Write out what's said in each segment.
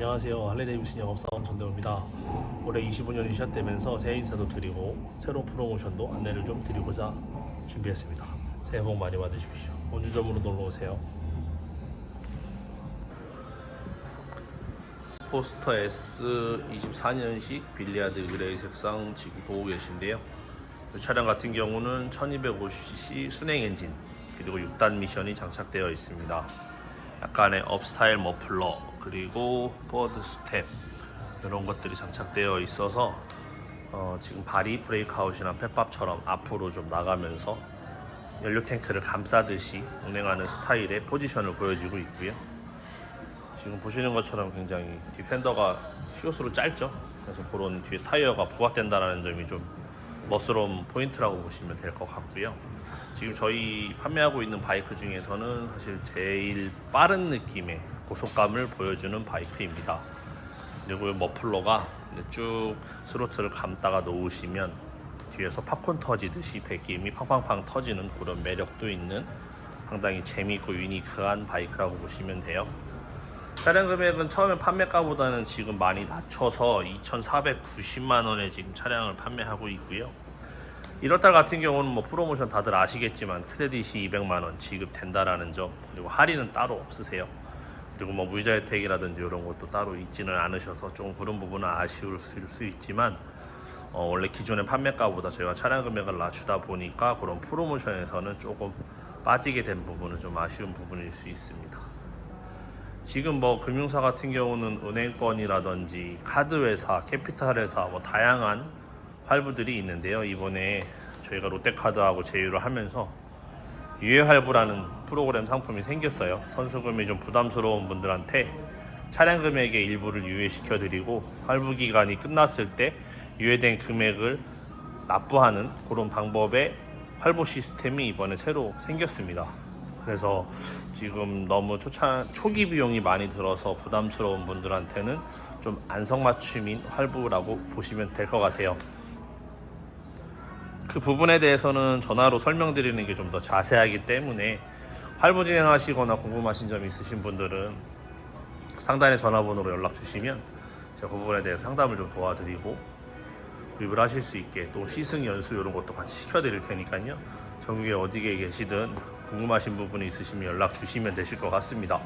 안녕하세요. 할리데이비슨 영업사원 전대호입니다. 올해 25년이 시작되면서 새해 인사도 드리고 새로운 프로모션도 안내를 좀 드리고자 준비했습니다. 새해 복 많이 받으십시오. 원주점으로 놀러 오세요. 포스터 S 24년식 빌리아드 그레이 색상 지금 보고 계신데요. 이 차량 같은 경우는 1250cc 순행 엔진 그리고 6단 미션이 장착되어 있습니다. 약간의 업스타일 머플러 그리고 포워드 스텝 이런 것들이 장착되어 있어서 어, 지금 발이 브레이크아웃이나 펫밥처럼 앞으로 좀 나가면서 연료 탱크를 감싸듯이 운행하는 스타일의 포지션을 보여지고 있고요. 지금 보시는 것처럼 굉장히 디펜더가 휘옷으로 짧죠. 그래서 그런 뒤에 타이어가 부각된다는 점이 좀 멋스러운 포인트라고 보시면 될 것 같고요. 지금 저희 판매하고 있는 바이크 중에서는 사실 제일 빠른 느낌의 고속감을 보여주는 바이크입니다. 그리고 이 머플러가 쭉 스로틀을 감다가 놓으시면 뒤에서 팝콘 터지듯이 배기음이 팡팡팡 터지는 그런 매력도 있는 상당히 재미있고 유니크한 바이크라고 보시면 돼요. 차량 금액은 처음에 판매가보다는 지금 많이 낮춰서 2,490만 원에 지금 차량을 판매하고 있고요. 1월달 같은 경우는 뭐 프로모션 다들 아시겠지만 크레딧이 200만 원 지급된다라는 점 그리고 할인은 따로 없으세요. 그리고 뭐 무이자 혜택이라든지 이런 것도 따로 있지는 않으셔서 조금 그런 부분은 아쉬울 수 있지만 어, 원래 기존의 판매가보다 저희가 차량 금액을 낮추다 보니까 그런 프로모션에서는 조금 빠지게 된 부분은 좀 아쉬운 부분일 수 있습니다. 지금 뭐 금융사 같은 경우는 은행권이라든지 카드 회사, 캐피탈 회사 뭐 다양한 할부들이 있는데요. 이번에 저희가 롯데카드하고 제휴를 하면서 유예 할부라는 프로그램 상품이 생겼어요. 선수금이 좀 부담스러운 분들한테 차량 금액의 일부를 유예시켜 드리고 할부 기간이 끝났을 때 유예된 금액을 납부하는 그런 방법의 할부 시스템이 이번에 새로 생겼습니다. 그래서 지금 너무 초차, 초기 비용이 많이 들어서 부담스러운 분들한테는 좀 안성맞춤인 할부라고 보시면 될 것 같아요. 그 부분에 대해서는 전화로 설명드리는 게 좀 더 자세하기 때문에 할부 진행하시거나 궁금하신 점이 있으신 분들은 상단의 전화번호로 연락 주시면 제가 그 부분에 대해서 상담을 좀 도와드리고 구입을 하실 수 있게 또 시승 연수 이런 것도 같이 시켜드릴 테니까요. 전국에 어디에 계시든 궁금하신 부분이 있으시면 연락 주시면 되실 것 같습니다.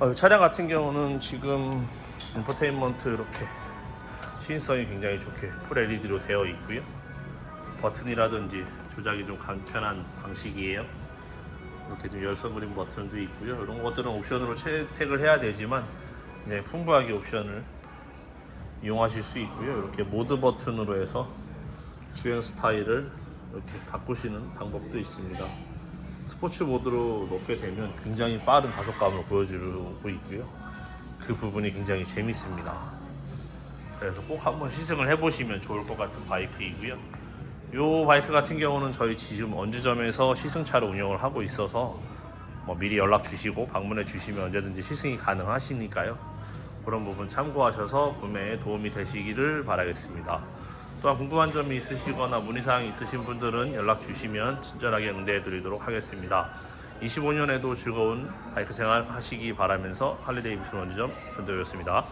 어, 이 차량 같은 경우는 지금 인포테인먼트 이렇게 시인성이 굉장히 좋게 풀 LED로 되어 있고요. 버튼이라든지 조작이 좀 간편한 방식이에요. 이렇게 좀 열선 그림 버튼도 있고요. 이런 것들은 옵션으로 채택을 해야 되지만 네, 풍부하게 옵션을 이용하실 수 있고요. 이렇게 모드 버튼으로 해서 주행 스타일을 이렇게 바꾸시는 방법도 있습니다. 스포츠 모드로 놓게 되면 굉장히 빠른 가속감을 보여주고 있고요. 그 부분이 굉장히 재밌습니다. 그래서 꼭 한번 시승을 해보시면 좋을 것 같은 바이크이고요. 이 바이크 같은 경우는 저희 지금 언주점에서 시승차로 운영을 하고 있어서 뭐 미리 연락 주시고 방문해 주시면 언제든지 시승이 가능하시니까요. 그런 부분 참고하셔서 구매에 도움이 되시기를 바라겠습니다. 또한 궁금한 점이 있으시거나 문의사항이 있으신 분들은 연락 주시면 친절하게 응대해 드리도록 하겠습니다. 25년에도 즐거운 바이크 생활 하시기 바라면서 할리데이비슨 원주점 전도였습니다.